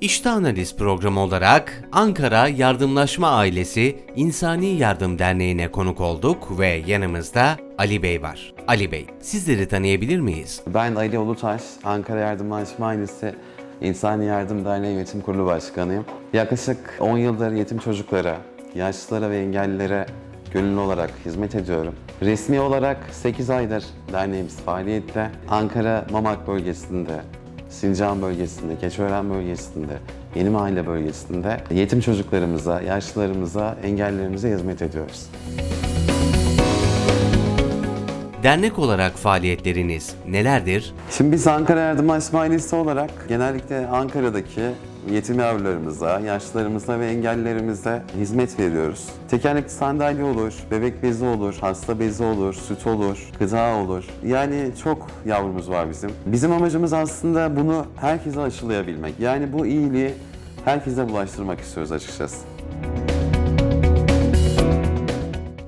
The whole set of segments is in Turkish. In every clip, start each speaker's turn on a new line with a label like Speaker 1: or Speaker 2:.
Speaker 1: İşte Analiz programı olarak Ankara Yardımlaşma Ailesi İnsani Yardım Derneği'ne konuk olduk ve yanımızda Ali Bey var. Ali Bey, sizleri tanıyabilir miyiz?
Speaker 2: Ben Ali Ulutaş, Ankara Yardımlaşma Ailesi İnsani Yardım Derneği Yönetim Kurulu Başkanıyım. Yaklaşık 10 yıldır yetim çocuklara, yaşlılara ve engellilere gönüllü olarak hizmet ediyorum. Resmi olarak 8 aydır derneğimiz faaliyette. Ankara Mamak bölgesinde, Sincan bölgesinde, Keçiören bölgesinde, Yeni Mahalle bölgesinde yetim çocuklarımıza, yaşlılarımıza, engellilerimize hizmet ediyoruz.
Speaker 1: Dernek olarak faaliyetleriniz nelerdir?
Speaker 2: Şimdi biz Ankara Yardımlaşma Ailesi olarak genellikle Ankara'daki yetim yavrularımıza, yaşlılarımıza ve engellilerimize hizmet veriyoruz. Tekerlekli sandalye olur, bebek bezi olur, hasta bezi olur, süt olur, gıda olur. Yani çok yavrumuz var bizim. Bizim amacımız aslında bunu herkese aşılayabilmek. Yani bu iyiliği herkese bulaştırmak istiyoruz açıkçası.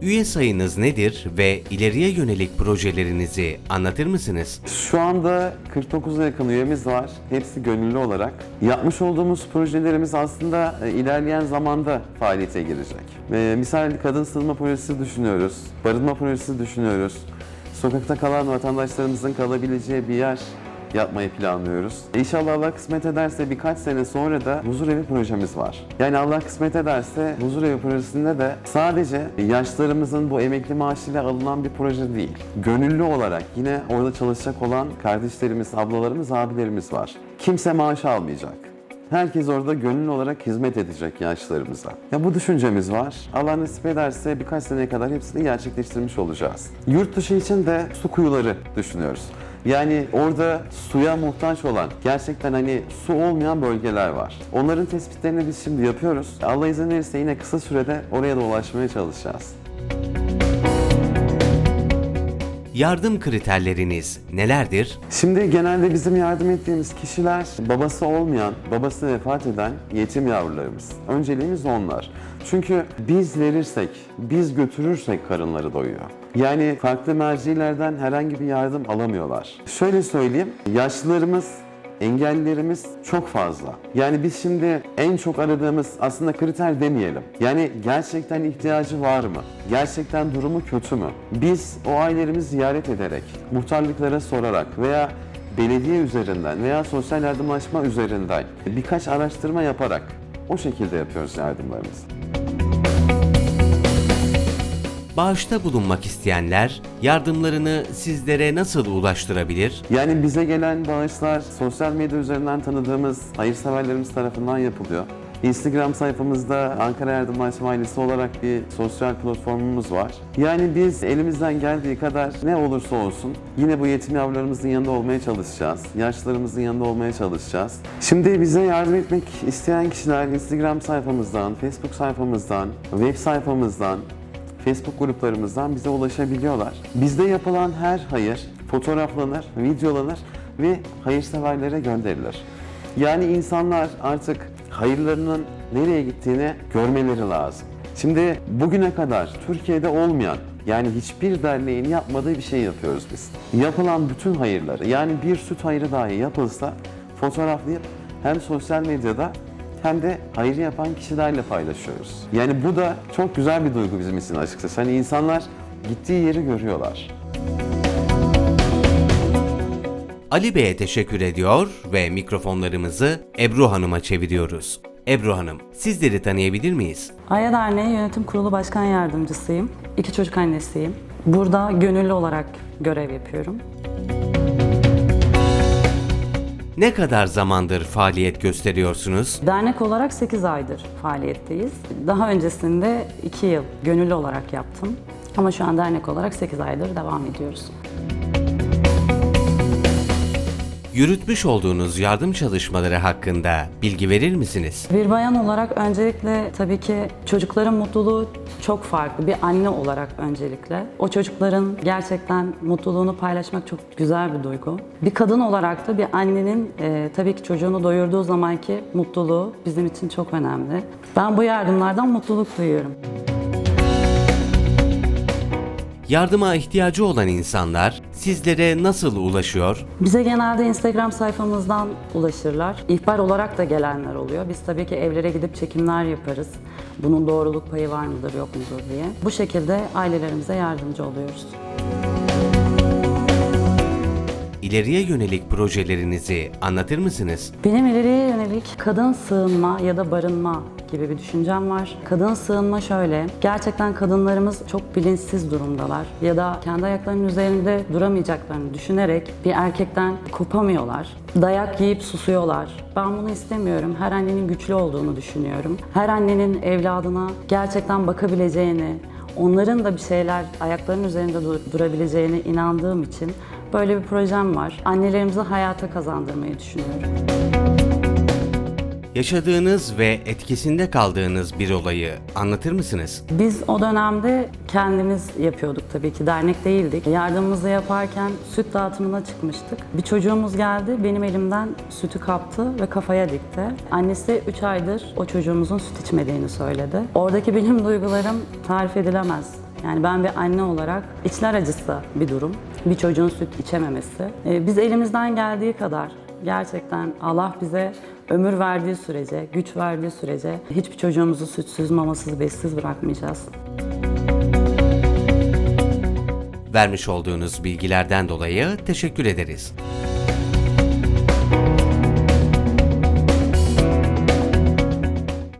Speaker 1: Üye sayınız nedir ve ileriye yönelik projelerinizi anlatır mısınız?
Speaker 2: Şu anda 49'a yakın üyemiz var. Hepsi gönüllü olarak. Yapmış olduğumuz projelerimiz aslında e, ilerleyen zamanda faaliyete girecek. E, misal kadın sığınma projesi düşünüyoruz. Barınma projesi düşünüyoruz. Sokakta kalan vatandaşlarımızın kalabileceği bir yer yapmayı planlıyoruz. İnşallah Allah kısmet ederse birkaç sene sonra da huzur evi projemiz var. Yani Allah kısmet ederse huzur evi projesinde de sadece yaşlarımızın bu emekli maaşıyla alınan bir proje değil. Gönüllü olarak yine orada çalışacak olan kardeşlerimiz, ablalarımız, abilerimiz var. Kimse maaş almayacak. Herkes orada gönüllü olarak hizmet edecek yaşlarımıza. Ya bu düşüncemiz var. Allah nasip ederse birkaç seneye kadar hepsini gerçekleştirmiş olacağız. Yurt dışı için de su kuyuları düşünüyoruz. Yani orada suya muhtaç olan, gerçekten hani su olmayan bölgeler var. Onların tespitlerini biz şimdi yapıyoruz. Allah izin verirse yine kısa sürede oraya da ulaşmaya çalışacağız.
Speaker 1: Yardım kriterleriniz nelerdir?
Speaker 2: Şimdi genelde bizim yardım ettiğimiz kişiler babası olmayan, babası vefat eden yetim yavrularımız. Önceliğimiz onlar. Çünkü biz verirsek, biz götürürsek karınları doyuyor. Yani farklı mercilerden herhangi bir yardım alamıyorlar. Şöyle söyleyeyim, yaşlılarımız engellilerimiz çok fazla. Yani biz şimdi en çok aradığımız aslında kriter demeyelim. Yani gerçekten ihtiyacı var mı? Gerçekten durumu kötü mü? Biz o ailelerimizi ziyaret ederek, muhtarlıklara sorarak veya belediye üzerinden veya sosyal yardımlaşma üzerinden birkaç araştırma yaparak o şekilde yapıyoruz yardımlarımızı.
Speaker 1: Bağışta bulunmak isteyenler yardımlarını sizlere nasıl ulaştırabilir?
Speaker 2: Yani bize gelen bağışlar sosyal medya üzerinden tanıdığımız hayırseverlerimiz tarafından yapılıyor. Instagram sayfamızda Ankara Yardımlaşma Ailesi olarak bir sosyal platformumuz var. Yani biz elimizden geldiği kadar ne olursa olsun yine bu yetim yavrularımızın yanında olmaya çalışacağız. Yaşlılarımızın yanında olmaya çalışacağız. Şimdi bize yardım etmek isteyen kişiler Instagram sayfamızdan, Facebook sayfamızdan, web sayfamızdan, Facebook gruplarımızdan bize ulaşabiliyorlar. Bizde yapılan her hayır fotoğraflanır, videolanır ve hayırseverlere gönderilir. Yani insanlar artık hayırlarının nereye gittiğini görmeleri lazım. Şimdi bugüne kadar Türkiye'de olmayan yani hiçbir derneğin yapmadığı bir şey yapıyoruz biz. Yapılan bütün hayırları yani bir süt hayırı dahi yapılsa fotoğraflayıp hem sosyal medyada hem de hayır yapan kişilerle paylaşıyoruz. Yani bu da çok güzel bir duygu bizim için açıkçası. Hani insanlar gittiği yeri görüyorlar.
Speaker 1: Ali Bey'e teşekkür ediyor ve mikrofonlarımızı Ebru Hanım'a çeviriyoruz. Ebru Hanım, sizleri tanıyabilir miyiz?
Speaker 3: Aya Derneği Yönetim Kurulu Başkan Yardımcısıyım. İki çocuk annesiyim. Burada gönüllü olarak görev yapıyorum.
Speaker 1: Ne kadar zamandır faaliyet gösteriyorsunuz?
Speaker 3: Dernek olarak 8 aydır faaliyetteyiz. Daha öncesinde 2 yıl gönüllü olarak yaptım. Ama şu an dernek olarak 8 aydır devam ediyoruz.
Speaker 1: Yürütmüş olduğunuz yardım çalışmaları hakkında bilgi verir misiniz?
Speaker 3: Bir bayan olarak öncelikle tabii ki çocukların mutluluğu çok farklı. Bir anne olarak öncelikle. O çocukların gerçekten mutluluğunu paylaşmak çok güzel bir duygu. Bir kadın olarak da bir annenin e, tabii ki çocuğunu doyurduğu zamanki mutluluğu bizim için çok önemli. Ben bu yardımlardan mutluluk duyuyorum.
Speaker 1: Yardıma ihtiyacı olan insanlar sizlere nasıl ulaşıyor?
Speaker 3: Bize genelde Instagram sayfamızdan ulaşırlar. İhbar olarak da gelenler oluyor. Biz tabii ki evlere gidip çekimler yaparız. Bunun doğruluk payı var mıdır yok mudur diye. Bu şekilde ailelerimize yardımcı oluyoruz.
Speaker 1: İleriye yönelik projelerinizi anlatır mısınız?
Speaker 3: Benim ileriye yönelik kadın sığınma ya da barınma gibi bir düşüncem var. Kadın sığınma şöyle, gerçekten kadınlarımız çok bilinçsiz durumdalar ya da kendi ayaklarının üzerinde duramayacaklarını düşünerek bir erkekten kopamıyorlar. Dayak yiyip susuyorlar. Ben bunu istemiyorum. Her annenin güçlü olduğunu düşünüyorum. Her annenin evladına gerçekten bakabileceğini, onların da bir şeyler ayaklarının üzerinde dur- durabileceğine inandığım için böyle bir projem var. Annelerimizi hayata kazandırmayı düşünüyorum.
Speaker 1: Yaşadığınız ve etkisinde kaldığınız bir olayı anlatır mısınız?
Speaker 3: Biz o dönemde kendimiz yapıyorduk tabii ki, dernek değildik. Yardımımızı yaparken süt dağıtımına çıkmıştık. Bir çocuğumuz geldi, benim elimden sütü kaptı ve kafaya dikti. Annesi 3 aydır o çocuğumuzun süt içmediğini söyledi. Oradaki benim duygularım tarif edilemez. Yani ben bir anne olarak içler acısı bir durum. Bir çocuğun süt içememesi. Ee, Biz elimizden geldiği kadar gerçekten Allah bize ömür verdiği sürece, güç verdiği sürece hiçbir çocuğumuzu sütsüz, mamasız, bessiz bırakmayacağız.
Speaker 1: Vermiş olduğunuz bilgilerden dolayı teşekkür ederiz.